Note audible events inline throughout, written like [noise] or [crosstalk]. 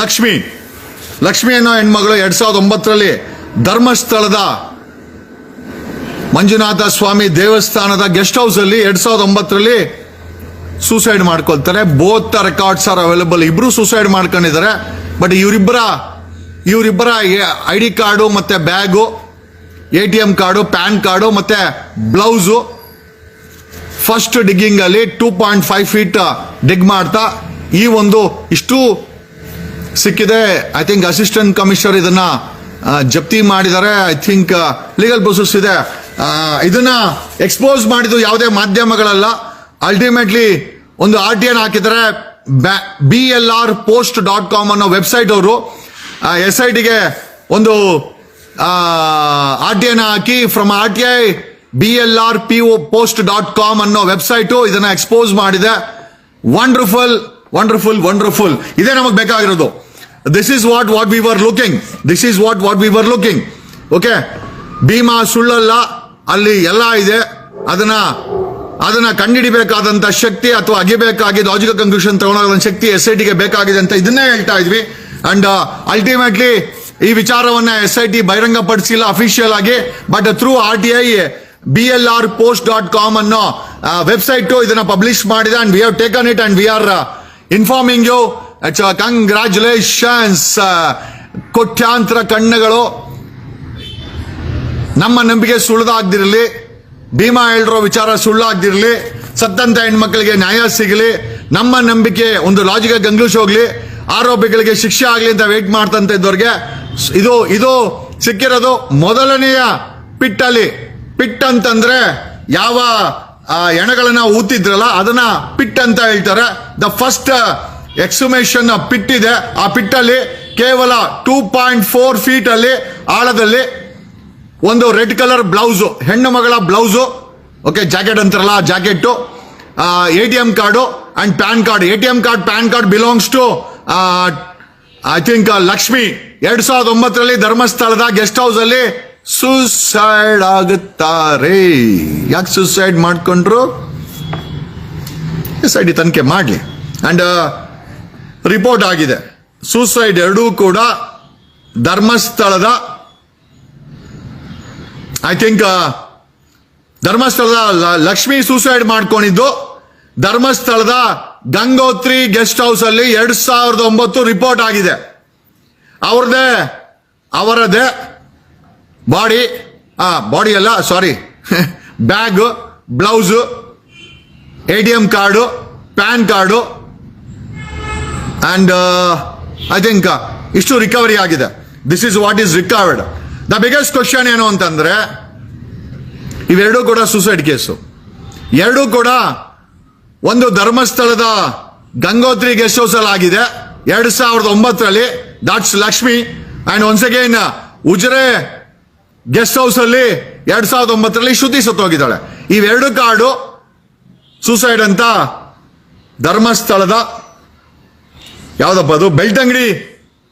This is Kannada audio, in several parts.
ಲಕ್ಷ್ಮಿ. ಲಕ್ಷ್ಮಿ ಅನ್ನೋ ಹೆಣ್ಮಗಳು ಎರಡ್ ಸಾವಿರದ ಒಂಬತ್ತರಲ್ಲಿ ಧರ್ಮಸ್ಥಳದ ಮಂಜುನಾಥ ಸ್ವಾಮಿ ದೇವಸ್ಥಾನದ ಗೆಸ್ಟ್ ಹೌಸ್ ಅಲ್ಲಿ ಎರಡ್ ಸಾವಿರದ ಒಂಬತ್ತರಲ್ಲಿ ಸೂಸೈಡ್ ಮಾಡ್ಕೊಳ್ತಾರೆ. ಬೋತ್ ರೆಕಾರ್ಡ್ಸ್ ಆರ್ ಅವೈಲೇಬಲ್ ಇಬ್ರು ಸೂಸೈಡ್ ಮಾಡ್ಕೊಂಡಿದ್ದಾರೆ. ಬಟ್ ಇವರಿಬ್ಬರ ಇವರಿಬ್ಬರ ಐ ಡಿ ಕಾರ್ಡು ಮತ್ತೆ bag, A T M card, pan card ಮತ್ತೆ ಬ್ಲೌಸು ಫಸ್ಟ್ ಡಿಗ್ಗಿಂಗ್ ಅಲ್ಲಿ two point five feet dig ಮಾಡ್ತಾ ಈ ಒಂದು ಇಷ್ಟು ಸಿಕ್ಕಿದೆ. ಐ ಥಿಂಕ್ ಅಸಿಸ್ಟೆಂಟ್ ಕಮಿಷನರ್ ಇದನ್ನ ಜಪ್ತಿ ಮಾಡಿದ್ದಾರೆ. ಐ ಥಿಂಕ್ ಲೀಗಲ್ ಪ್ರೊಸೆಸ್ ಇದೆ. ಇದನ್ನ ಎಕ್ಸ್ಪೋಸ್ ಮಾಡಿದ್ದು ಯಾವುದೇ ಮಾಧ್ಯಮಗಳಲ್ಲ. ಅಲ್ಟಿಮೇಟ್ಲಿ ಒಂದು ಆರ್ ಟಿ ಎನ್ ಹಾಕಿದರೆ B L R post dot com ಅನ್ನೋ ವೆಬ್ಸೈಟ್ ಅವರು. ಎಸ್ ಐ ಟಿಗೆ ಒಂದು R T N hockey from R T I B L R P O post dot com ಅನ್ನೋ ವೆಬ್ಸೈಟು ಇದನ್ನ ಎಕ್ಸ್ಪೋಸ್ ಮಾಡಿದೆ. ವಂಡರ್ಫುಲ್ ವಂಡರ್ಫುಲ್ ವಂಡರ್ಫುಲ್ ಇದೇ ನಮಗೆ ಬೇಕಾಗಿರೋದು. This is what what we were looking this is what what we were looking okay Bhima ಸುಳ್ಳಲ್ಲ. ಅಲ್ಲಿ ಎಲ್ಲ ಇದೆ. ಅದನ್ನ ಅದನ್ನ ಕಂಡಿಡಿಬೇಕಾದಂತ ಶಕ್ತಿ ಅಥವಾ ಅಗಿಬೇಕಾಗಿ ಲಾಜಿಕಲ್ ಕನ್ಕ್ಲೂಷನ್ ತಗೊಳ್ಳೋದಂತ ಶಕ್ತಿ ಎಸ್ ಐ ಟಿಗೆ ಬೇಕಾಗಿದೆ ಅಂತ ಇದನ್ನೇ ಹೇಳ್ತಾ ಇದ್ವಿ. ಅಂಡ್ ಅಲ್ಟಿಮೇಟ್ಲಿ ಈ ವಿಚಾರವನ್ನ ಎಸ್ ಐ ಟಿ ಬಹಿರಂಗಪಡಿಸಿಲ್ಲ ಅಫಿಷಿಯಲ್ ಆಗಿ. But through R T I B L R post dot com ಅನ್ನೋ ವೆಬ್ಸೈಟ್ ಇದನ್ನ ಪಬ್ಲಿಷ್ ಮಾಡಿದೆ. And we taken it and we are informing you congratulations ಕೋಟ್ಯಾಂತರ ಕಣ್ಣುಗಳು. ನಮ್ಮ ನಂಬಿಕೆ ಸುಳ್ದಾಗ್ದಿರಲಿ ಭೀಮಾ ಹೇಳಿರೋ ವಿಚಾರ ಸುಳ್ಳಾಗ್ದಿರಲಿ, ಸತ್ತಂತ ಹೆಣ್ಮಕ್ಳಿಗೆ ನ್ಯಾಯ ಸಿಗಲಿ, ನಮ್ಮ ನಂಬಿಕೆ ಒಂದು ಲಾಜಿಕ ಕಂಕ್ಲೂಷ್ ಹೋಗ್ಲಿ, ಆರೋಪಿಗಳಿಗೆ ಶಿಕ್ಷೆ ಆಗಲಿ ಅಂತ ವೇಟ್ ಮಾಡ್ತಂತ ಇದ್ದವ್ರಿಗೆ, ಇದು ಇದು ಸಿಕ್ಕಿರೋದು ಮೊದಲನೆಯ ಪಿಟ್ಟಲ್ಲಿ. ಪಿಟ್ ಅಂತಂದ್ರೆ ಯಾವ ಎಣಗಳನ್ನ ಊತಿದ್ರಲ್ಲ, ಅದನ್ನ ಪಿಟ್ ಅಂತ ಹೇಳ್ತಾರೆ. ದ ಫಸ್ಟ್ ಎಕ್ಸುಮೇಷನ್ ಪಿಟ್ ಇದೆ. ಆ ಪಿಟ್ಟಲ್ಲಿ ಕೇವಲ ಟೂ ಪಾಯಿಂಟ್ ಫೋರ್ ಫೀಟ್ ಅಲ್ಲಿ ಆಳದಲ್ಲಿ ಒಂದು ರೆಡ್ ಕಲರ್ ಬ್ಲೌಸು ಹೆಣ್ಣು ಮಗಳ ಬ್ಲೌಸು ಓಕೆ ಜಾಕೆಟ್ ಅಂತಾರಲ್ಲ jacket A T M card and pan card A T M card pan card belongs to I think Lakshmi ಎರಡ್ ಸಾವಿರದ ಒಂಬತ್ತರಲ್ಲಿ ಧರ್ಮಸ್ಥಳದ ಗೆಸ್ಟ್ ಹೌಸ್ ಅಲ್ಲಿ ಸುಸೈಡ್ ಆಗುತ್ತಾರೆ. ಯಾಕೆ ಸುಸೈಡ್ ಮಾಡಿಕೊಂಡ್ರು? ಎಸ್ ಐ ಡಿ ತನಿಖೆ ಮಾಡಲಿ. ಅಂಡ್ ರಿಪೋರ್ಟ್ ಆಗಿದೆ. ಸೂಸೈಡ್ ಎರಡೂ ಕೂಡ ಧರ್ಮಸ್ಥಳದ ಐ ಥಿಂಕ್ ಧರ್ಮಸ್ಥಳದ ಲಕ್ಷ್ಮಿ ಸೂಸೈಡ್ ಮಾಡ್ಕೊಂಡಿದ್ದು, ಧರ್ಮಸ್ಥಳದ ಗಂಗೋತ್ರಿ ಗೆಸ್ಟ್ ಹೌಸ್ ಅಲ್ಲಿ ಎರಡ್ ಸಾವಿರದ ಒಂಬತ್ತು ರಿಪೋರ್ಟ್ ಆಗಿದೆ. ಅವ್ರದೇ ಅವರದೇ ಬಾಡಿ, ಆ, ಬಾಡಿ ಅಲ್ಲ sorry [laughs] bag, blouse, A T M card, pan card and I think ಇಷ್ಟು ರಿಕವರಿ ಆಗಿದೆ. This is what is recovered the biggest question ಏನು ಅಂತಂದ್ರೆ, ಇವೆರಡೂ ಕೂಡ ಸೂಸೈಡ್ ಕೇಸು. ಎರಡೂ ಕೂಡ ಒಂದು ಧರ್ಮಸ್ಥಳದ ಗಂಗೋತ್ರಿ ಗೆಸ್ಟ್ ಹೌಸ್ ಅಲ್ಲಿ ಆಗಿದೆ. ಎರಡ್ ಸಾವಿರದ ಒಂಬತ್ತರಲ್ಲಿ that's Lakshmi and once again Ujire guest house ಅಲ್ಲಿ ಎರಡ್ ಸಾವಿರದ ಒಂಬತ್ತರಲ್ಲಿ ಶ್ರುತಿ ಸತ್ತೋಗಿದ್ದಾಳೆ. ಇವೆರಡು ಕಾರ್ಡು ಸೂಸೈಡ್ ಅಂತ ಧರ್ಮಸ್ಥಳದ ಯಾವ್ದಪ್ಪ ಅದು? ಬೆಳ್ತಂಗಡಿ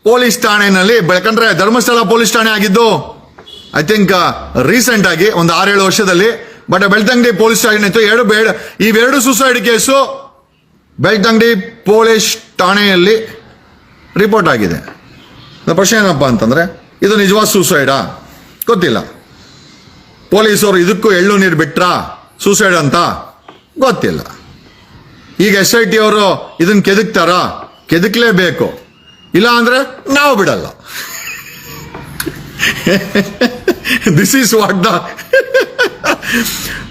ಪೊಲೀಸ್ ಠಾಣೆನಲ್ಲಿ ಬೆಳ್ಕಂಡ್ರೆ ಧರ್ಮಸ್ಥಳ ಪೊಲೀಸ್ ಠಾಣೆ ಆಗಿದ್ದು ಐ ಥಿಂಕ್ ರೀಸೆಂಟ್ ಆಗಿ ಒಂದು ಆರೇಳು ವರ್ಷದಲ್ಲಿ ಬಟ್ ಬೆಳ್ತಂಗಡಿ ಪೊಲೀಸ್ ಠಾಣೆ ಇತ್ತು ಎರಡು ಬೇಡ ಇವೆರಡು ಸುಸೈಡ್ ಕೇಸು ಬೆಳ್ತಂಗಡಿ ಪೊಲೀಸ್ ಠಾಣೆಯಲ್ಲಿ ರಿಪೋರ್ಟ್ ಆಗಿದೆ. ಪ್ರಶ್ನೆ ಏನಪ್ಪ ಅಂತಂದ್ರೆ, ಇದು ನಿಜವಾದ ಸೂಸೈಡಾ ಗೊತ್ತಿಲ್ಲ. ಪೊಲೀಸರು ಇದಕ್ಕೂ ಎಳ್ಳು ನೀರು ಬಿಟ್ರಾ? ಸೂಸೈಡ್ ಅಂತ ಗೊತ್ತಿಲ್ಲ. ಈಗ ಎಸ್ ಐ ಟಿ ಅವರು ಇದನ್ನ ಕೆದಕ್ತಾರ? ಕೆದಕ್ಲೇಬೇಕು. ಇಲ್ಲ ಅಂದ್ರೆ ನಾವು ಬಿಡಲ್ಲ. ದಿಸ್ ಈಸ್ ವಾಟ್ ದ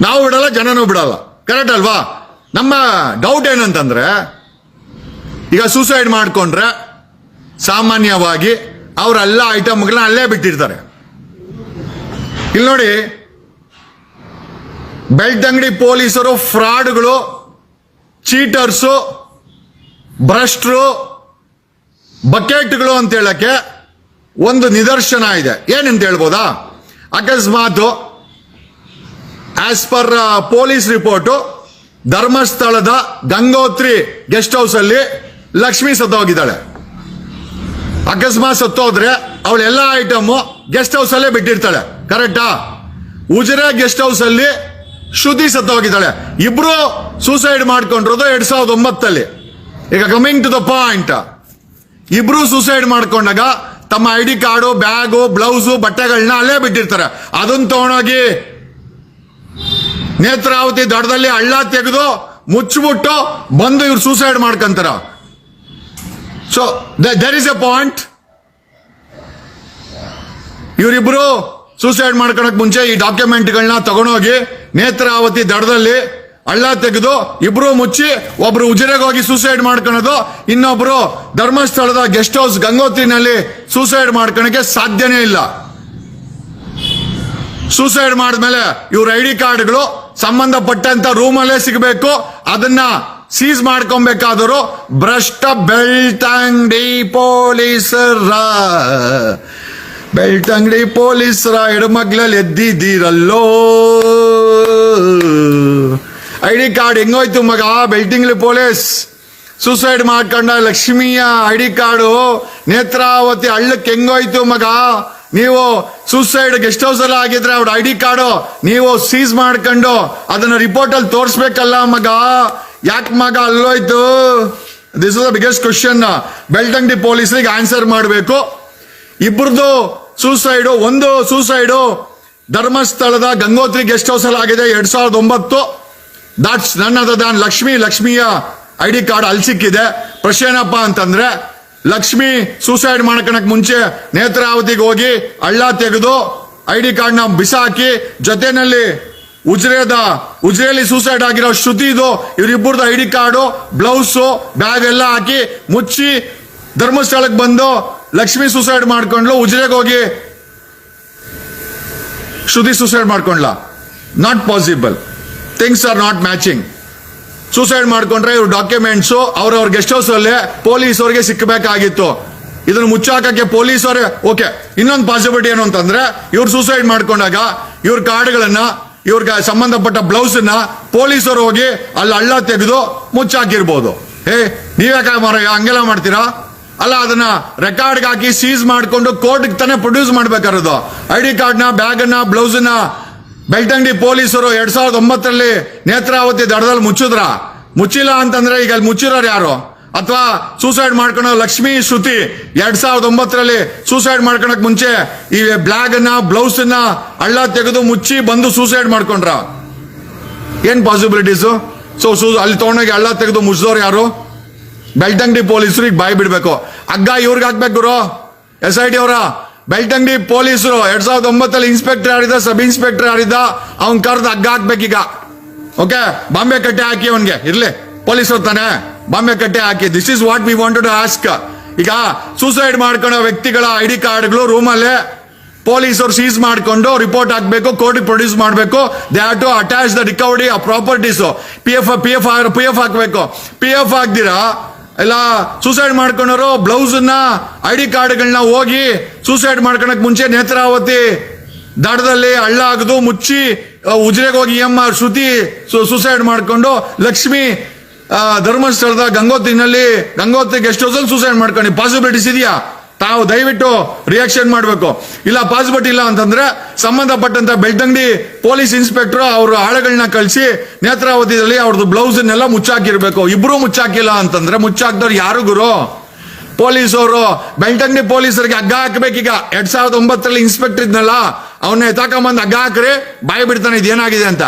ನಾವು ಬಿಡಲ್ಲ, ಜನನೂ ಬಿಡಲ್ಲ. ಕರೆಕ್ಟ್ ಅಲ್ವಾ? ನಮ್ಮ ಡೌಟ್ ಏನಂತಂದ್ರೆ, ಈಗ ಸೂಸೈಡ್ ಮಾಡಿಕೊಂಡ್ರೆ ಸಾಮಾನ್ಯವಾಗಿ ಅವರೆಲ್ಲ ಐಟಮ್ಗಳನ್ನ ಅಲ್ಲೇ ಬಿಟ್ಟಿರ್ತಾರೆ. ಇಲ್ಲಿ ನೋಡಿ, ಬೆಳ್ತಂಗಡಿ ಪೊಲೀಸರು ಫ್ರಾಡ್ಗಳು ಚೀಟರ್ಸು ಭ್ರಷ್ಟರು ಬಕೆಟ್ಗಳು ಅಂತ ಹೇಳಕ್ಕೆ ಒಂದು ನಿದರ್ಶನ ಇದೆ. ಏನಂತ ಹೇಳ್ಬೋದಾ? ಅಕಸ್ಮಾತ್ ಆಸ್ ಪರ್ ಪೊಲೀಸ್ ರಿಪೋರ್ಟು ಧರ್ಮಸ್ಥಳದ ಗಂಗೋತ್ರಿ ಗೆಸ್ಟ್ ಹೌಸ್ ಅಲ್ಲಿ ಲಕ್ಷ್ಮಿ ಸತ್ತೋಗಿದ್ದಾಳೆ. ಅಕಸ್ಮಾತ್ ಸತ್ತೋದ್ರೆ ಅವಳೆಲ್ಲ ಐಟಮ್ ಗೆಸ್ಟ್ ಹೌಸ್ ಅಲ್ಲೇ ಬಿಟ್ಟಿರ್ತಾಳೆ. ಕರೆಕ್ಟಾ ಉಜಿರೆ ಗೆಸ್ಟ್ ಹೌಸ್ ಅಲ್ಲಿ ಶ್ರುತಿ ಸತ್ತೋಗಿದ್ದಾಳೆ. ಇಬ್ರು ಸೂಸೈಡ್ ಮಾಡ್ಕೊಂಡಿರೋದು ಎರಡ್ ಸಾವಿರದ ಒಂಬತ್ತಲ್ಲಿ. ಈಗ ಕಮಿಂಗ್ ಟು ದ ಪಾಯಿಂಟ್ ಇಬ್ರು ಸೂಸೈಡ್ ಮಾಡ್ಕೊಂಡಾಗ ತಮ್ಮ I D card bag blouse ಬಟ್ಟೆಗಳನ್ನ ಅಲ್ಲೇ ಬಿಟ್ಟಿರ್ತಾರೆ. ಅದನ್ನ ತಗೊಂಡೋಗಿ ನೇತ್ರಾವತಿ ದಡದಲ್ಲಿ ಹಳ್ಳ ತೆಗೆದು ಮುಚ್ಚಿಬಿಟ್ಟು ಬಂದು ಇವ್ರು suicide ಮಾಡ್ಕೊಂತಾರ. So there is a point ಇವರಿಬ್ರು ಸೂಸೈಡ್ ಮಾಡ್ಕೊಳಕ್ ಮುಂಚೆ ಈ ಡಾಕ್ಯುಮೆಂಟ್ಗಳನ್ನ ತಗೊಂಡೋಗಿ ನೇತ್ರಾವತಿ ದಡದಲ್ಲಿ ಹಳ್ಳ ತೆಗೆದು ಇಬ್ರು ಮುಚ್ಚಿ ಒಬ್ರು ಉಜಿರೆಗೆ ಹೋಗಿ ಸೂಸೈಡ್ ಮಾಡ್ಕೊಳೋದು, ಇನ್ನೊಬ್ರು ಧರ್ಮಸ್ಥಳದ ಗೆಸ್ಟ್ ಹೌಸ್ ಗಂಗೋತ್ರಿನಲ್ಲಿ ಸೂಸೈಡ್ ಮಾಡ್ಕೊಳಕ್ಕೆ ಸಾಧ್ಯನೇ ಇಲ್ಲ. ಸೂಸೈಡ್ ಮಾಡಿದ್ಮೇಲೆ ಇವ್ರ ಐ ಡಿ ಕಾರ್ಡ್ಗಳು ಸಂಬಂಧಪಟ್ಟಂತ ರೂಮಲ್ಲೇ ಸಿಗಬೇಕು. ಅದನ್ನ ಸೀಸ್ ಮಾಡ್ಕೊಬೇಕಾದರು ಭ್ರಷ್ಟ ಬೆಳ್ತಂಗಡಿ ಪೊಲೀಸರ. ಬೆಳ್ತಂಗಡಿ ಪೊಲೀಸರ ಎಡಮಗ್ಲಲ್ಲಿ ಎದ್ದಿದ್ದೀರಲ್ಲೋ. ಐ ಡಿ ಕಾರ್ಡ್ ಹೆಂಗೋಯ್ತು ಮಗ? ಬೆಲ್ಟಿಂಗ್ಲಿ ಪೊಲೀಸ್. ಸೂಸೈಡ್ ಮಾಡ್ಕೊಂಡ ಲಕ್ಷ್ಮಿಯ ಐ ಡಿ ಕಾರ್ಡು. ನೇತ್ರಾವತಿ ಹಳ್ಳಕ್ಕೆ ಹೆಂಗೋಯ್ತು ಮಗ? ನೀವು ಸೂಸೈಡ್ ಗೆಸ್ಟ್ ಹೌಸ್ ಅಲ್ಲಿ ಆಗಿದ್ರೆ ಅವ್ರ ಐ ಡಿ ಕಾರ್ಡು ನೀವು ಸೀಸ್ ಮಾಡ್ಕೊಂಡು ಅದನ್ನ ರಿಪೋರ್ಟ್ ಅಲ್ಲಿ ತೋರಿಸ್ಬೇಕಲ್ಲ ಮಗ? ಯಾಕೆ ಮಗ ಅಲ್ಲೋಯ್ತು? This is the biggest question Belthangady ಪೊಲೀಸರಿಗೆ ಆನ್ಸರ್ ಮಾಡಬೇಕು. ಇಬ್ಬರದು ಸೂಸೈಡು, ಒಂದು ಸೂಸೈಡು ಧರ್ಮಸ್ಥಳದ ಗಂಗೋತ್ರಿ ಗೆಸ್ಟ್ ಹೌಸ್ ಅಲ್ಲಿ ಆಗಿದೆ ಎರಡ್ ಸಾವಿರದ ಒಂಬತ್ತು. ದಾಟ್ಸ್ ನನ್ನ ದಾನ್ ಲಕ್ಷ್ಮಿ ಲಕ್ಷ್ಮಿಯ ಐ ಡಿ ಕಾರ್ಡ್ ಅಲ್ಲಿ ಸಿಕ್ಕಿದೆ. ಪ್ರಶ್ನೆ ಏನಪ್ಪ ಅಂತಂದ್ರೆ ಲಕ್ಷ್ಮಿ ಸೂಸೈಡ್ ಮಾಡ್ಕೊಳಕ್ ಮುಂಚೆ ನೇತ್ರಾವತಿಗೆ ಹೋಗಿ ಹಳ್ಳ ತೆಗೆದು ಐ ಡಿ ಕಾರ್ಡ್ನ ಬಿಸಾಕಿ ಜೊತೆನಲ್ಲಿ ಉಜ್ರೇದ, ಉಜ್ರೇಲಿ ಸೂಸೈಡ್ ಆಗಿರೋ ಶ್ರುತಿದು ಇವರಿಬ್ಬರದು I D card blouse bag ಎಲ್ಲ ಹಾಕಿ ಮುಚ್ಚಿ ಧರ್ಮಸ್ಥಳಕ್ಕೆ ಬಂದು ಲಕ್ಷ್ಮಿ ಸೂಸೈಡ್ ಮಾಡ್ಕೊಂಡ್ಲು. ಉಜ್ರೆಗೆ ಹೋಗಿ Shruti suicide ಮಾಡ್ಕೊಂಡ್ಲ. Not possible things are not matching suicide ಮಾಡ್ಕೊಂಡ್ರೆ ಇವ್ರ ಡಾಕ್ಯುಮೆಂಟ್ಸ್ ಅವ್ರವ್ರ ಗೆಸ್ಟ್ ಹೌಸ್ ಪೊಲೀಸ್ ಅವ್ರಿಗೆ ಸಿಕ್ಕಬೇಕಾಗಿತ್ತು ಇದನ್ನ ಮುಚ್ಚಾಕಕ್ಕೆ ಪೊಲೀಸ್ ಅವರೇ ಓಕೆ ಇನ್ನೊಂದು ಪಾಸಿಬಿಲಿಟಿ ಏನು ಅಂತಂದ್ರೆ, ಇವ್ರು ಸೂಸೈಡ್ ಮಾಡ್ಕೊಂಡಾಗ ಇವ್ರ ಕಾರ್ಡ್ಗಳನ್ನ, ಇವ್ರಿಗೆ ಸಂಬಂಧಪಟ್ಟ ಬ್ಲೌಸ್ ಪೊಲೀಸರು ಹೋಗಿ ಅಲ್ಲಿ ಹಳ್ಳ ತೆಗೆದು ಮುಚ್ಚಾಕಿರ್ಬೋದು. ಹೇ, ನೀವ್ಯಾಕ ಮಾರ ಹಂಗೆಲ್ಲ ಮಾಡ್ತೀರಾ? ಅಲ್ಲ, ಅದನ್ನ ರೆಕಾರ್ಡ್ಗೆ ಹಾಕಿ ಸೀಸ್ ಮಾಡಿಕೊಂಡು ಕೋರ್ಟ್ಗೆ ತಾನೇ ಪ್ರೊಡ್ಯೂಸ್ ಮಾಡ್ಬೇಕಾರದು ಐ ಡಿ ಕಾರ್ಡ್ನ ನ ಬ್ಯಾಗ್ನ ಬ್ಲೌಸ್ನ ಬೆಳ್ತಂಗಡಿ ಪೊಲೀಸರು ಎರಡ್ ಸಾವಿರದ ಒಂಬತ್ತರಲ್ಲಿ ನೇತ್ರಾವತಿ ದಡದಲ್ಲಿ ಮುಚ್ಚಿದ್ರ? ಮುಚ್ಚಿಲ್ಲ ಅಂತಂದ್ರೆ ಈಗ ಅಲ್ಲಿ ಮುಚ್ಚಿರೋರು ಯಾರು? ಅಥವಾ ಸೂಸೈಡ್ ಮಾಡ್ಕೊಳೋ ಲಕ್ಷ್ಮಿ ಶ್ರುತಿ ಎರಡ್ ಸಾವಿರದ ಒಂಬತ್ತರಲ್ಲಿ ಸೂಸೈಡ್ ಮಾಡ್ಕೊಳಕ್ ಮುಂಚೆ ಈ ಬ್ಲಾಗ್ನ ಬ್ಲೌಸ್ನ ಹಳ್ಳ ತೆಗೆದು ಮುಚ್ಚಿ ಬಂದು ಸೂಸೈಡ್ ಮಾಡ್ಕೊಂಡ್ರ? ಏನ್ ಪಾಸಿಬಿಲಿಟೀಸು ಸೊ ಸೂ, ಅಲ್ಲಿ ತಗೊಂಡೋಗಿ ಹಳ್ಳ ತೆಗೆದು ಮುಚ್ಚಿದವ್ರು ಯಾರು? ಬೆಳ್ತಂಗಡಿ ಪೊಲೀಸರು, ಈಗ ಬಾಯಿ ಬಿಡ್ಬೇಕು. ಹಗ್ಗ ಇವ್ರಿಗೆ ಹಾಕ್ಬೇಕು ಗುರು. ಎಸ್ ಐ ಟಿ ಅವರ. ಬೆಳ್ತಂಗಡಿ ಪೊಲೀಸರು ಎರಡ್ ಸಾವಿರದ ಒಂಬತ್ತಲ್ಲಿ ಇನ್ಸ್ಪೆಕ್ಟರ್ ಆಡಿದ ಸಬ್ ಇನ್ಸ್ಪೆಕ್ಟರ್ ಆಡಿದ, ಅವ್ನ್ ಕರ್ದು ಹಗ್ಗ ಹಾಕ್ಬೇಕೀಗ. ಓಕೆ ಬಾಂಬೆ ಕಟ್ಟೆ ಹಾಕಿ ಅವನ್ಗೆ. ಇರ್ಲಿ. ಪೊಲೀಸರು ತಾನೆ. ಬಾಂಬೆ ಕಟ್ಟೆ ಹಾಕಿ. This is what we wanted ask ಈಗ ಸೂಸೈಡ್ ಮಾಡ್ಕೊಳ್ಳೋ ವ್ಯಕ್ತಿಗಳ ಐ ಡಿ ಕಾರ್ಡ್ಗಳು ರೂಮಲ್ಲೇ ಪೊಲೀಸರು ಸೀಸ್ ಮಾಡ್ಕೊಂಡು ರಿಪೋರ್ಟ್ ಹಾಕ್ಬೇಕು ಕೋರ್ಟ್ ಪ್ರೊಡ್ಯೂಸ್ ಮಾಡಬೇಕು. They have to attach the recovery ಆ properties P F P F P F ಹಾಕ್ಬೇಕು. ಪಿ ಎಫ್ ಹಾಕ್ದಿರಾ ಇಲ್ಲ ಸೂಸೈಡ್ ಮಾಡ್ಕೊಂಡವರು ಬ್ಲೌಸ್ನ ಐ ಡಿ ಕಾರ್ಡ್ಗಳನ್ನ ಹೋಗಿ ಸೂಸೈಡ್ ಮಾಡ್ಕೊಳಕ್ ಮುಂಚೆ ನೇತ್ರಾವತಿ ದಡದಲ್ಲಿ ಹಳ್ಳ ಆಗದು ಮುಚ್ಚಿ ಉಜ್ರೆಗೆ ಹೋಗಿ ಎಂ ಆರ್ ಶ್ರುತಿ ಸೂಸೈಡ್ ಮಾಡ್ಕೊಂಡು ಲಕ್ಷ್ಮಿ ಧರ್ಮಸ್ಥಳದ ಗಂಗೋತ್ರಿನಲ್ಲಿ ಗಂಗೋತ್ರಿ ಗೆಸ್ಟ್ ಹೌಸ್ ಅಲ್ಲಿ ಸೂಸೈಡ್ ಮಾಡ್ಕೊಂಡು. ಪಾಸಿಬಿಲಿಟೀಸ್ ಇದೆಯಾ? ತಾವು ದಯವಿಟ್ಟು ರಿಯಾಕ್ಷನ್ ಮಾಡಬೇಕು. ಇಲ್ಲ ಪಾಸಿಬಿಲಿಟಿ ಇಲ್ಲ ಅಂತಂದ್ರೆ ಸಂಬಂಧಪಟ್ಟಂತ ಬೆಳ್ತಂಗಡಿ ಪೊಲೀಸ್ ಇನ್ಸ್ಪೆಕ್ಟರ್ ಅವರು ಆಳುಗಳನ್ನ ಕಳಿಸಿ ನೇತ್ರಾವತಿಯಲ್ಲಿ ಅವ್ರದ್ದು ಬ್ಲೌಸ್ ಮುಚ್ಚಾಕಿರಬೇಕು. ಇಬ್ರು ಮುಚ್ಚಾಕಿಲ್ಲ ಅಂತಂದ್ರೆ ಮುಚ್ಚಾಕ್ದವ್ರು ಯಾರು ಗುರು? ಪೊಲೀಸವರು. ಬೆಳ್ತಂಗಡಿ ಪೊಲೀಸರಿಗೆ ಹಗ್ಗ ಹಾಕ್ಬೇಕೀಗ. ಎರಡ್ ಸಾವಿರದ ಒಂಬತ್ತರಲ್ಲಿ ಇನ್ಸ್ಪೆಕ್ಟರ್ ಇದ್ನಲ್ಲ ಅವನ್ನ ಎತ್ತಾಕೊಂಬಂದು ಹಗ್ಗ ಹಾಕ್ರಿ, ಬಾಯಿ ಬಿಡ್ತಾನೆ ಇದೇನಾಗಿದೆ ಅಂತ.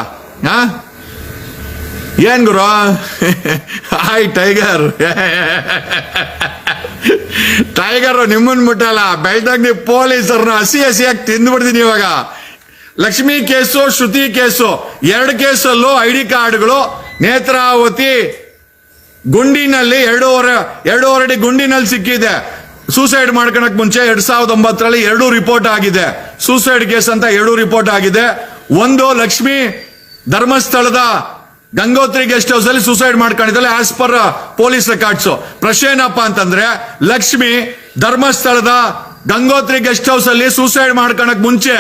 ಏನ್ ಗುರು? [laughs] ಹಾಯ್ ಟೈಗರ್ [laughs] ಟೈಗರ್ ನಿಮ್ಮನ್ ಮುಟ್ಟಲ್ಲ. ಬೆಳ್ತಂಗಡಿ ಪೊಲೀಸರನ್ನ ಹಸಿ ಹಸಿಯಾಗಿ ತಿಂದ್ಬಿಡ್ತೀನಿ ಇವಾಗ. ಲಕ್ಷ್ಮಿ ಕೇಸು, ಶ್ರುತಿ ಕೇಸು, ಎರಡು ಕೇಸಲ್ಲೂ ಐ ಡಿ ಕಾರ್ಡ್ಗಳು. ನೇತ್ರಾವತಿ ಗುಂಡಿನಲ್ಲಿ ಎರಡೂವರೆ ಎರಡೂವರೆ ಅಡಿ ಗುಂಡಿನಲ್ಲಿ ಸಿಕ್ಕಿದೆ. ಸೂಸೈಡ್ ಮಾಡ್ಕೊಳಕ್ ಮುಂಚೆ ಎರಡ್ ಸಾವಿರದ ಒಂಬತ್ತರಲ್ಲಿ ಎರಡು ರಿಪೋರ್ಟ್ ಆಗಿದೆ. ಸೂಸೈಡ್ ಕೇಸ್ ಅಂತ ಎರಡು ರಿಪೋರ್ಟ್ ಆಗಿದೆ. ಒಂದು ಲಕ್ಷ್ಮಿ ಧರ್ಮಸ್ಥಳದ ಗಂಗೋತ್ರಿ ಗೆಸ್ಟ್ ಹೌಸ್ ಅಲ್ಲಿ ಸೂಸೈಡ್ ಮಾಡ್ಕೊಂಡಿದ್ದಾಳೆ ಆಸ್ ಪರ್ ಪೊಲೀಸ್ ರೆಕಾರ್ಡ್ಸ್ ಪ್ರಶ್ನೆ ಏನಪ್ಪ ಅಂತಂದ್ರೆ, ಲಕ್ಷ್ಮಿ ಧರ್ಮಸ್ಥಳದ ಗಂಗೋತ್ರಿ ಗೆಸ್ಟ್ ಹೌಸ್ ಅಲ್ಲಿ ಸೂಸೈಡ್ ಮಾಡ್ಕೊಳಕ್ ಮುಂಚೆ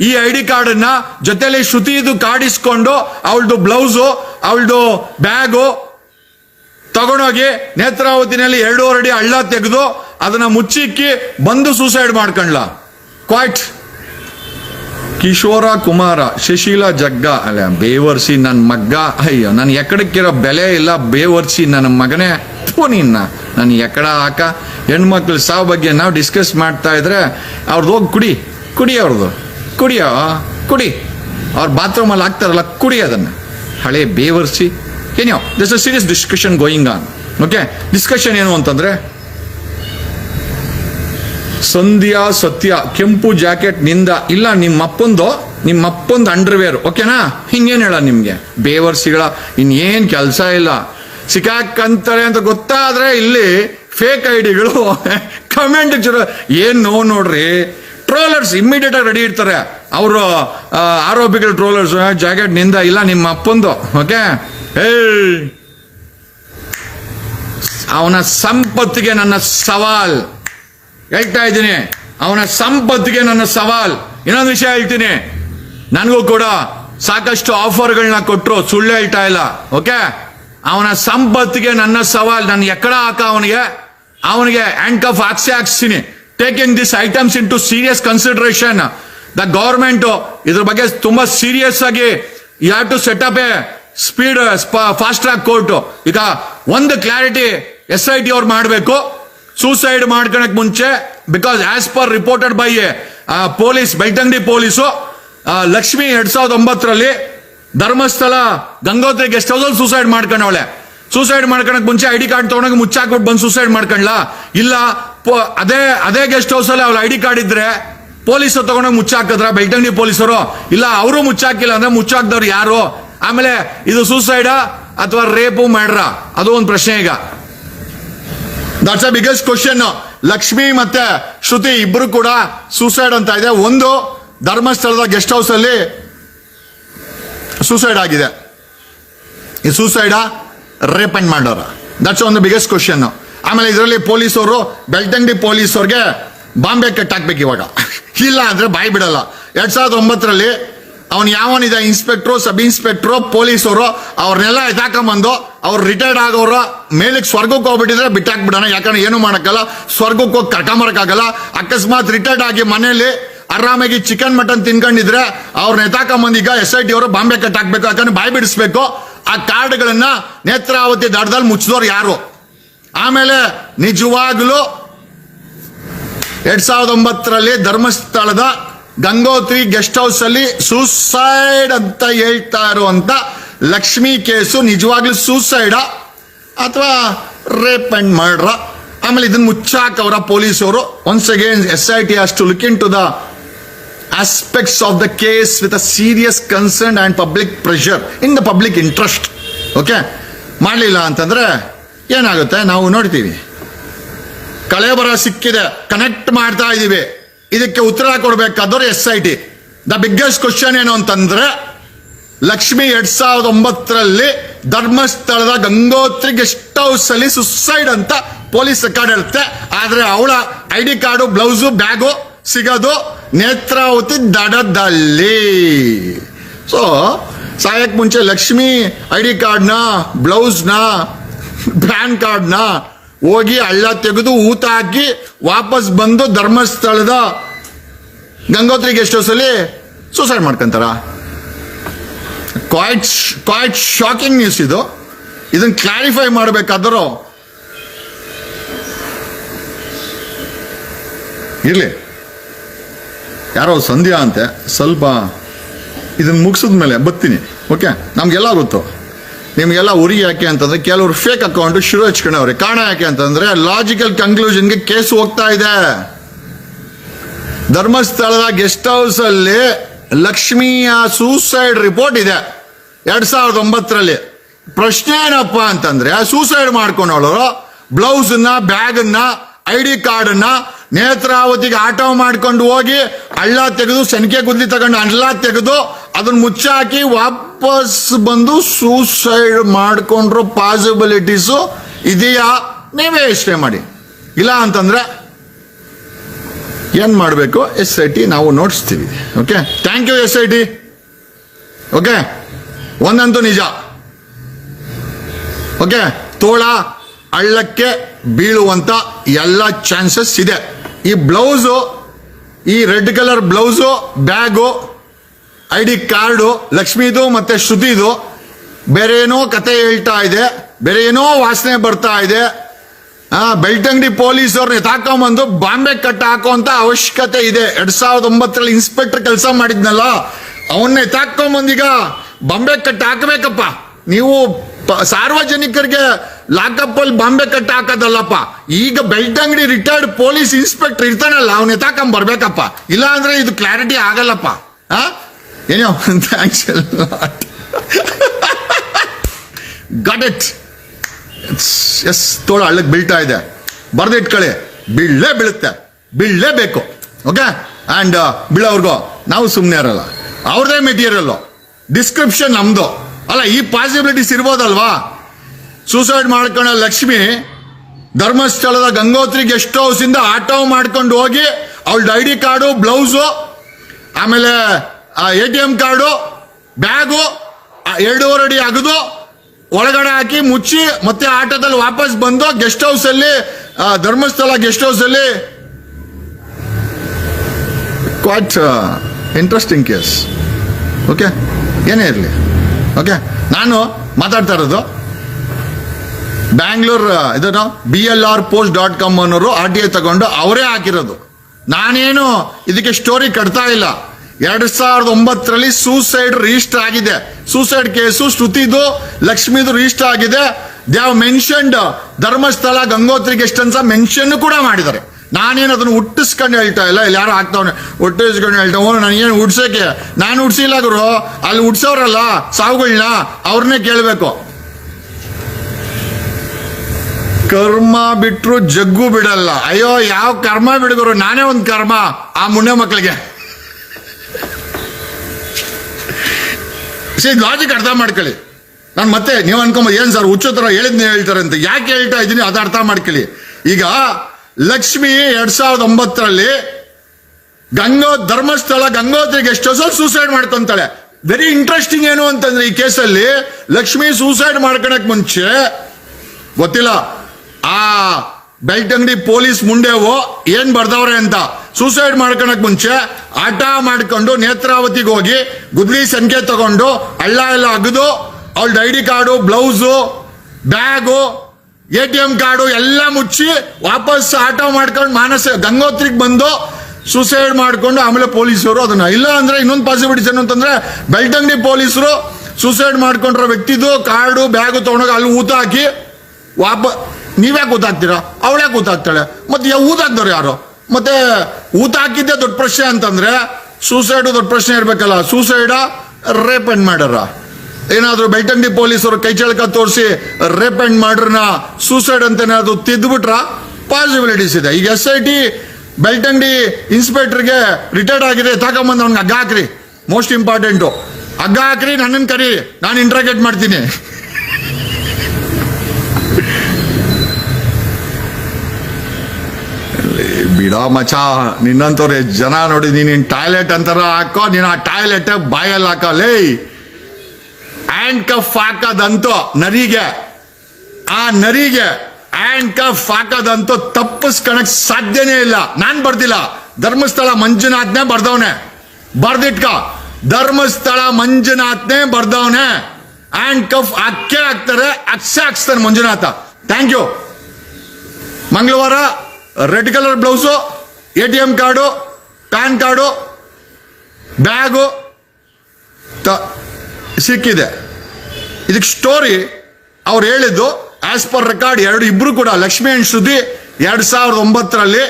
ಈ ಐ ಡಿ ಕಾರ್ಡ್ ಅನ್ನ ಜೊತೆಲಿ ಶ್ರುತಿದು ಕಾರ್ಡ್ ಇಸ್ಕೊಂಡು ಅವಳದು ಬ್ಲೌಸು ಅವಳದು ಬ್ಯಾಗು ತಗೊಂಡೋಗಿ ನೇತ್ರಾವತಿನಲ್ಲಿ ಎರಡೂವರೆ ಅಡಿ ಹಳ್ಳ ತೆಗೆದು ಅದನ್ನ ಮುಚ್ಚಿಕ್ಕಿ ಬಂದು ಸೂಸೈಡ್ ಮಾಡ್ಕೊಂಡ್ಲ ಕ್ವಾಯ್ಟ್ ಕಿಶೋರ ಕುಮಾರ ಶಶೀಲ ಜಗ್ಗ, ಅಲ್ಲ, ಬೇವರ್ಸಿ ನನ್ನ ಮಗ್ಗ. ಅಯ್ಯೋ, ನನ್ ಎಕ್ಕಡಕ್ಕಿರೋ ಬೆಲೆ ಇಲ್ಲ, ಬೇವರ್ಸಿ ನನ್ನ ಮಗನೇ. ನಿನ್ನ. ನಾನು ಎಕಡ ಹಾಕ. ಹೆಣ್ಮಕ್ಳು ಸಾವು ಬಗ್ಗೆ ನಾವು ಡಿಸ್ಕಸ್ ಮಾಡ್ತಾ ಇದ್ರೆ ಅವ್ರದ್ದು ಹೋಗಿ ಕುಡಿ. ಕುಡಿ ಅವ್ರದ್ದು ಕುಡಿಯ ಕುಡಿ. ಅವ್ರ ಬಾತ್ರೂಮಲ್ಲಿ ಹಾಕ್ತಾರಲ್ಲ, ಕುಡಿ ಅದನ್ನು. ಹಳೆ ಬೇವರ್ಸಿ. ಏನೋ this a serious discussion going on okay discussion ಏನು ಅಂತಂದ್ರೆ ಸಂಧ್ಯಾ ಸತ್ಯ ಕೆಂಪು ಜಾಕೆಟ್ನಿಂದ ಇಲ್ಲ ನಿಮ್ಮ ಅಪ್ಪಂದು ನಿಮ್ಮ ಅಪ್ಪಂದು ಅಂಡರ್ವೇರ್ ಓಕೆನಾ ಹಿಂಗೇನು ಹೇಳ ನಿಮ್ಗೆ? ಬೇವರ್ಸಿಗಳ, ಇನ್ನೇನ್ ಕೆಲಸ ಇಲ್ಲ. ಸಿಕ್ಕಾಕಂತಾರೆ ಅಂತ ಗೊತ್ತಾದ್ರೆ ಇಲ್ಲಿ ಫೇಕ್ ಐಡಿಗಳು ಕಮೆಂಟ್ ಚುರ, ಏನ್ ನೋವು ನೋಡ್ರಿ? ಟ್ರೋಲರ್ಸ್ ಇಮ್ಮಿಡಿಯೇಟ್ ಆಗಿ ರೆಡಿ ಇರ್ತಾರೆ. ಅವರು ಆರೋಪಿಗಳು ಟ್ರೋಲರ್ಸ್ ಜಾಕೆಟ್ನಿಂದ ಇಲ್ಲ ನಿಮ್ಮ ಅಪ್ಪಂದು ಓಕೆ ಅವನ ಸಂಪತ್ತಿಗೆ ನನ್ನ ಸವಾಲ್. ಹೇಳ್ತಾ ಇದ್ದೀನಿ, ಅವನ ಸಂಪತ್ತಿಗೆ ನನ್ನ ಸವಾಲ್. ಇನ್ನೊಂದು ವಿಷಯ ಹೇಳ್ತೀನಿ. ನನಗೂ ಕೂಡ ಸಾಕಷ್ಟು ಆಫರ್ಗಳನ್ನ ಕೊಟ್ಟರು ಸುಳ್ಳು ಹೇಳ್ತಾ ಇಲ್ಲ, ಓಕೆ? ಅವನ ಸಂಪತ್ತಿಗೆ ನನ್ನ ಸವಾಲ್, ನಾನು ಎಕ್ಕಡ ಹಾಕ ಅವನಿಗೆ? ಅವನಿಗೆ ಹ್ಯಾಂಡ್ ಕಫ್ ಹಾಕ್ಸಿ ಹಾಕ್ಸ್ತೀನಿ. Taking this items into serious consideration the government ಇದ್ರ ಬಗ್ಗೆ ತುಂಬಾ ಸೀರಿಯಸ್ ಆಗಿ you have to set up a speed fast track court ಈಗ ಒಂದು ಕ್ಲಾರಿಟಿ ಎಸ್ ಐ ಟಿ ಅವ್ರು ಮಾಡಬೇಕು. ಸೂಸೈಡ್ ಮಾಡ್ಕೊಳಕ್ ಮುಂಚೆ because as per reported by police Belthangady police Lakshmi ಎರಡ್ ಸಾವಿರದ ಒಂಬತ್ತರಲ್ಲಿ ಧರ್ಮಸ್ಥಳ ಗಂಗೋತ್ರಿ ಗೆಸ್ಟ್ ಹೌಸ್ ಅಲ್ಲಿ ಸೂಸೈಡ್ ಮಾಡ್ಕೊಂಡವಳೆ ಸೂಸೈಡ್ ಮಾಡ್ಕೊಳಕ್ ಮುಂಚೆ ಐ ಡಿ ಕಾರ್ಡ್ ತಗೊಂಡೋಗಿ ಮುಚ್ಚಾಕ್ಬಿಟ್ಟು ಬಂದು ಸೂಸೈಡ್ ಮಾಡ್ಕೊಂಡ್ಲ ಇಲ್ಲ ಅದೇ ಅದೇ ಗೆಸ್ಟ್ ಹೌಸ್ ಅಲ್ಲಿ ಅವ್ಳ ಐ ಡಿ ಕಾರ್ಡ್ ಇದ್ರೆ ಪೊಲೀಸರು ತಗೊಂಡೋಗಿ ಮುಚ್ಚಾಕಿದ್ರ ಬೆಳ್ತಂಗಡಿ ಪೊಲೀಸರು ಇಲ್ಲ, ಅವರು ಮುಚ್ಚಾಕಿಲ್ಲ ಅಂದ್ರೆ ಮುಚ್ಚಾಕ್ದವ್ರು ಯಾರು? ಆಮೇಲೆ ಇದು ಸೂಸೈಡ ಅಥವಾ ರೇಪು ಮಾಡ್ರ ಅದು ಒಂದು ಪ್ರಶ್ನೆ ಈಗ. That's a biggest question Lakshmi ಮತ್ತೆ ಶ್ರುತಿ ಇಬ್ರು ಕೂಡ ಸೂಸೈಡ್ ಅಂತ ಇದೆ. ಒಂದು ಧರ್ಮಸ್ಥಳದ ಗೆಸ್ಟ್ ಹೌಸ್ ಅಲ್ಲಿ ಸೂಸೈಡ್ ಆಗಿದೆ. ಈ ಸೂಸೈಡ ರೇಪ್ ಅಂಡ್ ಮಾಡೋರ ದಟ್ಸ್ ಒಂದು ಬಿಗ್ಗೆಸ್ಟ್ ಕ್ವಶನ್ ಆಮೇಲೆ ಇದರಲ್ಲಿ ಪೊಲೀಸವರು, ಬೆಳ್ತಂಗಡಿ ಪೊಲೀಸವ್ರಿಗೆ ಬಾಂಬೆ ಕಟ್ಟಾಕ್ಬೇಕು ಇವಾಗ. [laughs] ಇಲ್ಲ ಅಂದ್ರೆ ಬಾಯಿ ಬಿಡಲ್ಲ. ಎರಡ್ ಸಾವಿರದ ಒಂಬತ್ತರಲ್ಲಿ ಅವನ್ ಯಾವನಿದ ಇನ್ಸ್ಪೆಕ್ಟ್ರು ಸಬ್ ಇನ್ಸ್ಪೆಕ್ಟ್ರು ಪೊಲೀಸರು ಅವ್ರನ್ನೆಲ್ಲ ಎತ್ತಾಕೊಂಬಂದು ಅವ್ರು ರಿಟೈರ್ಡ್ ಆಗೋರು ಮೇಲಕ್ಕೆ ಸ್ವರ್ಗಕ್ಕೆ ಹೋಗ್ಬಿಟ್ಟಿದ್ರೆ ಬಿಟ್ಟಾಕ್ಬಿಡೋಣ. ಯಾಕಂದ್ರೆ ಏನು ಮಾಡೋಕ್ಕಲ್ಲ ಸ್ವರ್ಗಕ್ಕೆ ಹೋಗಿ ಕರ್ಕೊಂಬರಕ್ಕಾಗಲ್ಲ. ಅಕಸ್ಮಾತ್ ರಿಟೈರ್ಡ್ ಆಗಿ ಮನೆಯಲ್ಲಿ ಆರಾಮಾಗಿ ಚಿಕನ್ ಮಟನ್ ತಿನ್ಕೊಂಡಿದ್ರೆ ಅವ್ರನ್ನ ಎತ್ತಾಕೊಂಬಂದು ಈಗ ಎಸ್ ಐ ಟಿ ಅವರು ಬಾಂಬೆ ಕಟ್ಟಾಕ್ಬೇಕು. ಯಾಕಂದ್ರೆ ಬಾಯಿ ಬಿಡಿಸ್ಬೇಕು. ಆ ಕಾರ್ಡ್ಗಳನ್ನ ನೇತ್ರಾವತಿ ದಡದಲ್ಲಿ ಮುಚ್ಚಿದವ್ರು ಯಾರು? ಆಮೇಲೆ ನಿಜವಾಗ್ಲೂ ಎರಡ್ ಸಾವಿರದ ಒಂಬತ್ತರಲ್ಲಿ ಧರ್ಮಸ್ಥಳದ ಗಂಗೋತ್ರಿ ಗೆಸ್ಟ್ ಹೌಸ್ ಅಲ್ಲಿ ಸೂಸೈಡ್ ಅಂತ ಹೇಳ್ತಾ ಇರುವಂತ ಲಕ್ಷ್ಮಿ ಕೇಸು ನಿಜವಾಗ್ಲೂ ಸೂಸೈಡ ಅಥವಾ ರೇಪ್ ಅಂಡ್ ಮರ್ಡ್ರ? ಆಮೇಲೆ ಇದನ್ನ ಮುಚ್ಚಾಕವರ ಪೊಲೀಸವರು once again S I T ಅಷ್ಟು look into the aspects of the case with a serious concern and public pressure in the public interest okay ಮಾಡಲಿಲ್ಲ ಅಂತಂದ್ರೆ ಏನಾಗುತ್ತೆ? ನಾವು ನೋಡ್ತೀವಿ. ಕಳೆಬರ ಸಿಕ್ಕಿದೆ. ಕನೆಕ್ಟ್ ಮಾಡ್ತಾ ಇದ್ದೀವಿ ಇದಕ್ಕೆ ಉತ್ತರ ಕೊಡಬೇಕಾದವ್ರು S I T the biggest question ಏನು ಅಂತಂದ್ರೆ, ಲಕ್ಷ್ಮಿ ಎರಡ್ ಸಾವಿರದ ಒಂಬತ್ತರಲ್ಲಿ ಧರ್ಮಸ್ಥಳದ ಗಂಗೋತ್ರಿ ಗೆಸ್ಟ್ ಹೌಸ್ ಅಲ್ಲಿ ಸುಸೈಡ್ ಅಂತ ಪೊಲೀಸ್ ರೆಕಾರ್ಡ್ ಇರುತ್ತೆ. ಆದ್ರೆ ಅವಳ I D card blouse bag ಸಿಗೋದು ನೇತ್ರಾವತಿ ದಡದಲ್ಲಿ. ಸೊ ಸಾಯಕ್ ಮುಂಚೆ ಲಕ್ಷ್ಮಿ ಐ ಡಿ ಕಾರ್ಡ್ನ ಬ್ಲೌಸ್ನ ಪ್ಯಾನ್ ಕಾರ್ಡ್ನ ಹೋಗಿ ಹಳ್ಳ ತೆಗೆದು ಊತ ಹಾಕಿ ವಾಪಸ್ ಬಂದು ಧರ್ಮಸ್ಥಳದ ಗಂಗೋತ್ರಿ ಗೆಸ್ಟ್ ಹೌಸ್ ಅಲ್ಲಿ ಸೂಸೈಡ್ ಮಾಡ್ಕೊಂತಾರ ಕ್ವಾಯ್ಟ್ ಕ್ವಾಯ್ಟ್ ಶಾಕಿಂಗ್ ನ್ಯೂಸ್ ಇದು. ಇದನ್ನ ಕ್ಲಾರಿಫೈ ಮಾಡಬೇಕಾದ್ರು ಇರ್ಲಿ. ಯಾರೋ ಸಂಧ್ಯಾ ಅಂತೆ, ಸ್ವಲ್ಪ ಇದನ್ನ ಮುಗಿಸಿದ ಮೇಲೆ ಬರ್ತೀನಿ ಓಕೆ ನಮಗೆಲ್ಲ ಗೊತ್ತು. ನಿಮಗೆಲ್ಲ ಉರಿ ಯಾಕೆ ಅಂತಂದ್ರೆ ಕೆಲವರು ಫೇಕ್ ಅಕೌಂಟ್ ಶುರು ಹಚ್ಕೊಂಡವ್ರೆ. ಕಾರಣ ಯಾಕೆ ಅಂತಂದ್ರೆ ಲಾಜಿಕಲ್ ಕನ್ಕ್ಲೂಷನ್ಗೆ ಕೇಸ್ ಹೋಗ್ತಾ ಇದೆ. ಧರ್ಮಸ್ಥಳದ ಗೆಸ್ಟ್ ಹೌಸ್ ಅಲ್ಲಿ ಲಕ್ಷ್ಮಿಯ ಸೂಸೈಡ್ ರಿಪೋರ್ಟ್ ಇದೆ. ಎರಡ್ ಸಾವಿರದ ಒಂಬತ್ತರಲ್ಲಿ. ಪ್ರಶ್ನೆ ಏನಪ್ಪ ಅಂತಂದ್ರೆ, ಸೂಸೈಡ್ ಮಾಡ್ಕೊಂಡವಳು ಬ್ಲೌಸ್ನ ಬ್ಯಾಗನ್ನ, ಐ ಡಿ ನ ನೇತ್ರಾವತಿಗೆ ಆಟೋ ಮಾಡ್ಕೊಂಡು ಹೋಗಿ ಹಳ್ಳ ತೆಗೆದು ಸೆನ್ಕೆ ಗುದ್ಲಿ ತಗೊಂಡು ಹಳ್ಳ ತೆಗೆದು ಅದನ್ನ ಮುಚ್ಚಾಕಿ ವಾಪಸ್ ಬಂದು ಸೂಸೈಡ್ ಮಾಡ್ಕೊಂಡ್ರು ಪಾಸಿಬಿಲಿಟೀಸು ಇದೆಯಾ? ನೀವೇ ಯೋಚನೆ ಮಾಡಿ. ಇಲ್ಲ ಅಂತಂದ್ರೆ ಏನ್ ಮಾಡಬೇಕು? ಎಸ್ ಐ ಟಿ ನಾವು ನೋಡಿಸ್ತೀವಿ okay thank you S I T okay ಒಂದಂತೂ ನಿಜ. ಓಕೆ ತೋಳ ಹಳ್ಳಕ್ಕೆ ಬೀಳುವಂತ ಎಲ್ಲ ಚಾನ್ಸಸ್ ಇದೆ. ಈ ಬ್ಲೌಸು ಈ red colour blouse bag I D card ಲಕ್ಷ್ಮೀದು ಮತ್ತೆ ಶ್ರುತಿದು ಬೇರೆ ಏನೋ ಕತೆ ಹೇಳ್ತಾ ಇದೆ ಬೇರೆ ಏನೋ ವಾಸನೆ ಬರ್ತಾ ಇದೆ. ಆ ಬೆಳ್ತಂಗಡಿ ಪೊಲೀಸವ್ರನ್ನ ತಾಕೊಂಬಂದು ಬಾಂಬೆ ಕಟ್ಟ ಹಾಕುವಂತ ಅವಶ್ಯಕತೆ ಇದೆ. ಎರಡ್ ಸಾವಿರದ ಒಂಬತ್ತರಲ್ಲಿ ಇನ್ಸ್ಪೆಕ್ಟರ್ ಕೆಲಸ ಮಾಡಿದ್ನಲ್ಲ, ಅವನ್ನ ತಾಕೊಂಬಂದೀಗ ಬಾಂಬೆ ಕಟ್ಟ ಹಾಕಬೇಕಪ್ಪ. ನೀವು ಸಾರ್ವಜನಿಕರಿಗೆ ಲಾಕಪ್ ಅಲ್ಲಿ ಬಾಂಬೆ ಕಟ್ಟ ಹಾಕೋದಲ್ಲಪ್ಪ. ಈಗ ಬೆಳ್ತಂಗಡಿ ರಿಟೈರ್ಡ್ ಪೊಲೀಸ್ ಇನ್ಸ್ಪೆಕ್ಟರ್ ಇರ್ತಾನಲ್ಲ, ಅವ್ನ ಎತ್ತಾಕೊಂಡ್ ಬರ್ಬೇಕಪ್ಪ. ಇಲ್ಲ ಅಂದ್ರೆ ಇದು ಕ್ಲಾರಿಟಿ ಆಗಲ್ಲಪ್ಪ. ಏನೋ ಥ್ಯಾಂಕ್ಸ್ ಗಟ್ ಇಟ್ ಎಸ್ ತೋಳ ಹಳ್ಳಕ್ಕೆ ಬೀಳ್ತಾ ಇದೆ. ಬರ್ದಿಟ್ಕೊಳ್ಳಿ ಬೀಳಲೇ ಬೀಳುತ್ತೆ. ಬೀಳಲೇಬೇಕು ಓಕೆ ಆ್ಯಂಡ್ ಬೀಳೋರ್ಗು ನಾವು ಸುಮ್ಮನೆ ಇರಲ್ಲ. ಅವ್ರದೇ ಮೆಟೀರಿಯಲ್ಲು. ಡಿಸ್ಕ್ರಿಪ್ಷನ್ ನಮ್ಮದು ಅಲ್ಲ, ಈ ಪಾಸಿಬಿಲಿಟೀಸ್ ಇರ್ಬೋದಲ್ವಾ? ಸೂಸೈಡ್ ಮಾಡ್ಕೊಂಡ ಲಕ್ಷ್ಮಿ, ಧರ್ಮಸ್ಥಳದ ಗಂಗೋತ್ರಿ ಗೆಸ್ಟ್ ಹೌಸಿಂದ ಆಟೋ ಮಾಡ್ಕೊಂಡು ಹೋಗಿ ಅವಳ ಐ ಡಿ ಕಾರ್ಡು, ಬ್ಲೌಸು, ಆಮೇಲೆ A T M card, bag ಎರಡೂವರೆ ಅಡಿ ಅಗದು ಒಳಗಡೆ ಹಾಕಿ ಮುಚ್ಚಿ ಮತ್ತೆ ಆಟೋದಲ್ಲಿ ವಾಪಸ್ ಬಂದು ಗೆಸ್ಟ್ ಹೌಸ್ ಅಲ್ಲಿ ಧರ್ಮಸ್ಥಳ ಗೆಸ್ಟ್ ಹೌಸ್ ಅಲ್ಲಿ ಕ್ವಾಟ್ ಇಂಟ್ರೆಸ್ಟಿಂಗ್ ಕೇಸ್ ಓಕೆ ಏನೇ ಇರಲಿ. ಓಕೆ ನಾನು ಮಾತಾಡ್ತಾ ಇರೋದು ಬ್ಯಾಂಗ್ಳೂರ್ ಇದನ್ನು B L R post dot com ಅನ್ನೋರು ಆರ್ ಟಿ ಐ ತಗೊಂಡು ಅವರೇ ಹಾಕಿರೋದು. ನಾನೇನು ಇದಕ್ಕೆ ಸ್ಟೋರಿ ಕಟ್ತಾ ಇಲ್ಲ. ಎರಡ್ ಸಾವಿರದ ಒಂಬತ್ತರಲ್ಲಿ ಸೂಸೈಡ್ ರಿಜಿಸ್ಟರ್ ಆಗಿದೆ. ಸೂಸೈಡ್ ಕೇಸು ಶ್ರುತಿದು, ಲಕ್ಷ್ಮಿದು ರಿಜಿಸ್ಟರ್ ಆಗಿದೆ. They mentioned Dharmasthala, Gangotri guest ಅಂತ ಮೆನ್ಷನ್ ಕೂಡ ಮಾಡಿದ್ದಾರೆ. ನಾನೇನು ಅದನ್ನು ಹುಟ್ಟಿಸ್ಕೊಂಡು ಹೇಳ್ತಾ ಇಲ್ಲ, ಇಲ್ಲಿ ಯಾರು ಆಗ್ತಾವನೆ? ಹುಟ್ಟಿಸ್ಕೊಂಡು ಹೇಳ್ತಾ, ಓ, ನನಗೇನು ಹುಡ್ಸಕ್ಕೆ? ನಾನು ಹುಡ್ಸಿಲ್ಲ ಗುರು. ಅಲ್ಲಿ ಹುಡ್ಸೋರಲ್ಲ ಸಾವುಗಳನ್ನ ಅವ್ರನ್ನೇ ಕೇಳಬೇಕು. ಕರ್ಮ ಬಿಟ್ರು ಜಗ್ಗು ಬಿಡಲ್ಲ. ಅಯ್ಯೋ, ಯಾವ ಕರ್ಮ ಬಿಡುಗರು ನಾನೇ ಒಂದು ಕರ್ಮ ಆ ಮುನ್ನೆ ಮಕ್ಕಳಿಗೆ ಸಿ ಲಾಜಿಕ್ ಅರ್ಥ ಮಾಡ್ಕೊಳ್ಳಿ. ನಾನು ಮತ್ತೆ ನೀವು ಅನ್ಕೊಂಬೋದು ಏನ್ ಸರ್ ಹುಚ್ಚು ಥರ ಹೇಳಿದ್ನ ಹೇಳ್ತಾರೆ ಅಂತ. ಯಾಕೆ ಹೇಳ್ತಾ ಇದ್ದೀನಿ ಅದು ಅರ್ಥ ಮಾಡ್ಕೊಳ್ಳಿ. ಈಗ ಲಕ್ಷ್ಮಿ ಎರಡ್ ಸಾವಿರದ ಒಂಬತ್ತರಲ್ಲಿ ಗಂಗೋ ಧರ್ಮಸ್ಥಳ ಗಂಗೋತ್ರಿಗೆ ಎಷ್ಟು ಸಲ ಸೂಸೈಡ್ ಮಾಡ್ಕೊಂತಾಳೆ. ವೆರಿ ಇಂಟ್ರೆಸ್ಟಿಂಗ್ ಏನು ಅಂತಂದ್ರೆ ಈ ಕೇಸಲ್ಲಿ ಲಕ್ಷ್ಮಿ ಸೂಸೈಡ್ ಮಾಡ್ಕೊಳಕ್ ಮುಂಚೆ ಗೊತ್ತಿಲ್ಲ. ಆ ಬೆಳ್ತಂಗಡಿ ಪೊಲೀಸ್ ಮುಂಡೆವು ಏನ್ ಬರ್ದವ್ರೆ ಅಂತ. ಸೂಸೈಡ್ ಮಾಡ್ಕೊಳಕ್ ಮುಂಚೆ ಆಟ ಮಾಡ್ಕೊಂಡು ನೇತ್ರಾವತಿಗೆ ಹೋಗಿ ಗುದ್ಲಿ ಸಂಖ್ಯೆ ತಗೊಂಡು ಹಳ್ಳ ಎಲ್ಲ ಅಗದು, ಅವಳ I D card, blouse, bag, A T M card ಎಲ್ಲ ಮುಚ್ಚಿ ವಾಪಸ್ ಆಟ ಮಾಡ್ಕೊಂಡು ಮಾನಸ ಗಂಗೋತ್ರಿಗೆ ಬಂದು ಸೂಸೈಡ್ ಮಾಡ್ಕೊಂಡು ಆಮೇಲೆ ಪೊಲೀಸರು ಅದನ್ನ. ಇಲ್ಲ ಅಂದ್ರೆ ಇನ್ನೊಂದು ಪಾಸಿಬಿಲಿಟೀಸ್ ಏನು ಅಂತಂದ್ರೆ ಬೆಳ್ತಂಗಡಿ ಪೊಲೀಸರು ಸೂಸೈಡ್ ಮಾಡ್ಕೊಂಡಿರೋ ವ್ಯಕ್ತಿದು ಕಾರ್ಡು, ಬ್ಯಾಗು ತಗೊಂಡೋಗಿ ಅಲ್ಲಿ ಊತ ಹಾಕಿ ವಾಪ ನೀವ್ಯಾಕೆ ಗೊತ್ತಾಗ್ತೀರಾ? ಅವಳ್ಯಾಕೆ ಗೊತ್ತಾಗ್ತಾಳೆ. ಮತ್ತೆ ಯಾವ ಊತಾಕ್ದವ್ರು ಯಾರು? ಮತ್ತೆ ಊತ ಹಾಕಿದ್ದೆ ದೊಡ್ಡ ಪ್ರಶ್ನೆ ಅಂತಂದ್ರೆ ಸೂಸೈಡ್ ದೊಡ್ಡ ಪ್ರಶ್ನೆ ಇರ್ಬೇಕಲ್ಲ ಸೂಸೈಡ ರೇಪ್ ಅಂಡ್ ಮಾಡ್ಯಾರ ಏನಾದ್ರು ಬೆಳ್ತಂಗಡಿ ಪೊಲೀಸರು ಕೈ ಚಳಕ ತೋರಿಸಿ ರೇಪ್ ಅಂಡ್ ಮಾಡ್ರನ್ನ ಸೂಸೈಡ್ ಅಂತ ಏನಾದ್ರು ತಿದ್ದುಬಿಟ್ರ ಪಾಸಿಬಿಲಿಟೀಸ್ ಇದೆ. ಈಗ ಎಸ್ ಐ ಟಿ ಬೆಳ್ತಂಗಡಿ ಇನ್ಸ್ಪೆಕ್ಟರ್ಗೆ ರಿಟೈರ್ಡ್ ಆಗಿದೆ, ತಗೊಂಬಂದು ಅವ್ನಿಗೆ ಹಗ್ಗ ಹಾಕ್ರಿ. ಮೋಸ್ಟ್ ಇಂಪಾರ್ಟೆಂಟು ಹಗ್ಗ ಹಾಕ್ರಿ ನನ್ನನ್ನು ಕರಿ ನಾನು ಇಂಟ್ರಾಗೇಟ್ ಮಾಡ್ತೀನಿ. ಬಿಡೋ ಮಚ, ನಿನ್ನಂತವ್ರೆ ಜನ ನೋಡಿ ನೀನ್ ಟಾಯ್ಲೆಟ್ ಅಂತಾರ ಹಾಕೋ, ನೀನು ಆ ಟಾಯ್ಲೆಟ್ ಬಾಯಲ್ಲಿ ಹಾಕೋ ಲೇ ಹ್ಯಾಂಡ್ ಕಫ್ ಹಾಕದಂತೋ ನರಿಗೆ. ಆ ನರಿಗೆ ಹ್ಯಾಂಡ್ ಕಫ್ ಹಾಕೋದಂತೂ ತಪ್ಪಿಸ್ಕೊಳಕ್ ಸಾಧ್ಯನೇ ಇಲ್ಲ. ನಾನ್ ಬರ್ದಿಲ್ಲ. ಧರ್ಮಸ್ಥಳ ಮಂಜುನಾಥ್ನೇ ಬರ್ದವನೆ. ಬರ್ದಿಟ್ಕ. ಧರ್ಮಸ್ಥಳ ಮಂಜುನಾಥ್ನೇ ಬರ್ದವನೆ. ಹ್ಯಾಂಡ್ ಕಫ್ ಅಕ್ಕೆ ಹಾಕ್ತಾರೆ ಅಕ್ಷೆ ಹಾಕ್ಸ್ತಾನೆ ಮಂಜುನಾಥ. Thank you. ಮಂಗಳವಾರ. Red colour blouse, A T M card, PAN card, bag ತ ಸಿಕ್ಕಿದೆ. ಇದಕ್ಕೆ ಸ್ಟೋರಿ ಅವ್ರು ಹೇಳಿದ್ದು ಆಸ್ ಪರ್ ರೆಕಾರ್ಡ್ ಎರಡು ಇಬ್ಬರು ಕೂಡ, ಲಕ್ಷ್ಮೀ ಅಂಡ್ ಶ್ರುತಿ ಎರಡು ಸಾವಿರದ ಒಂಬತ್ತರಲ್ಲಿ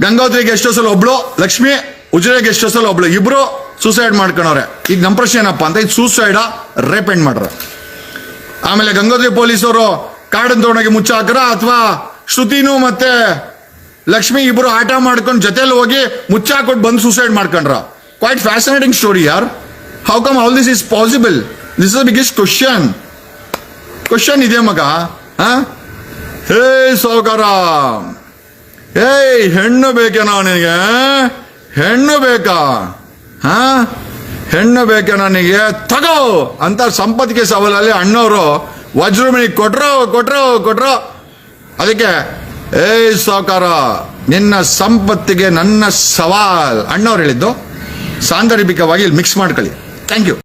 ಗಂಗೋತ್ರಿ ಗೆಸ್ಟ್ ಹೌಸಲ್ಲಿ ಒಬ್ಳು, ಲಕ್ಷ್ಮಿ ಉಜಿರೆ ಗೆಸ್ಟ್ ಸಲ ಒಬ್ಳು, ಇಬ್ರು ಸೂಸೈಡ್ ಮಾಡ್ಕೊಂಡವ್ರೆ. ಈಗ ನಮ್ಮ ಪ್ರಶ್ನೆ ಏನಪ್ಪ ಅಂತ, ಇದು ಸೂಸೈಡ ರೇಪ್ ಎಂಡ್ ಮಾಡ್ರ. ಆಮೇಲೆ ಗಂಗೋತ್ರಿ ಪೊಲೀಸರು ಕಾಡನ್ನು ತಗೊಂಡೋಗಿ ಮುಚ್ಚಾಕ್ರ ಅಥವಾ ಶ್ರುತಿನೂ ಮತ್ತೆ ಲಕ್ಷ್ಮಿ ಇಬ್ರು ಆಟ ಮಾಡ್ಕೊಂಡು ಜೊತೆಲಿ ಹೋಗಿ ಮುಚ್ಚ ಹಾಕೊಟ್ಟು ಬಂದು ಸೂಸೈಡ್ ಮಾಡ್ಕೊಂಡ್ರ. ಕ್ವೈಟ್ ಫ್ಯಾಸಿನೇಟಿಂಗ್ ಸ್ಟೋರಿ ಯಾರ್? How come all this is possible this is biggest question question ಇದೆ ಮಗ, ಹಾ? ಹೇ ಸೌಕರ ಏಯ್ ಹೆಣ್ಣು ಬೇಕೇನೋ ನನಗೆ? ಹೆಣ್ಣು ಬೇಕಾ? ಹಾ? ಹೆಣ್ಣು ಬೇಕೇ ನನಗೆ? ತಗೋ! ಅಂತ ಸಂಪತ್ತಿಗೆ ಸವಾಲಲ್ಲಿ ಅಣ್ಣವರು ವಜ್ರಮಣಿ ಕೊಟ್ರೋ ಕೊಟ್ರೋ ಕೊಟ್ರೋ. ಅದಕ್ಕೆ, ಏಯ್ ಸಾಕಾರ ನಿನ್ನ ಸಂಪತ್ತಿಗೆ ನನ್ನ ಸವಾಲ್. ಅಣ್ಣವ್ರು ಹೇಳಿದ್ದು, ಸಾಂದರ್ಭಿಕವಾಗಿ ಇಲ್ಲಿ ಮಿಕ್ಸ್ ಮಾಡ್ಕೊಳ್ಳಿ. Thank you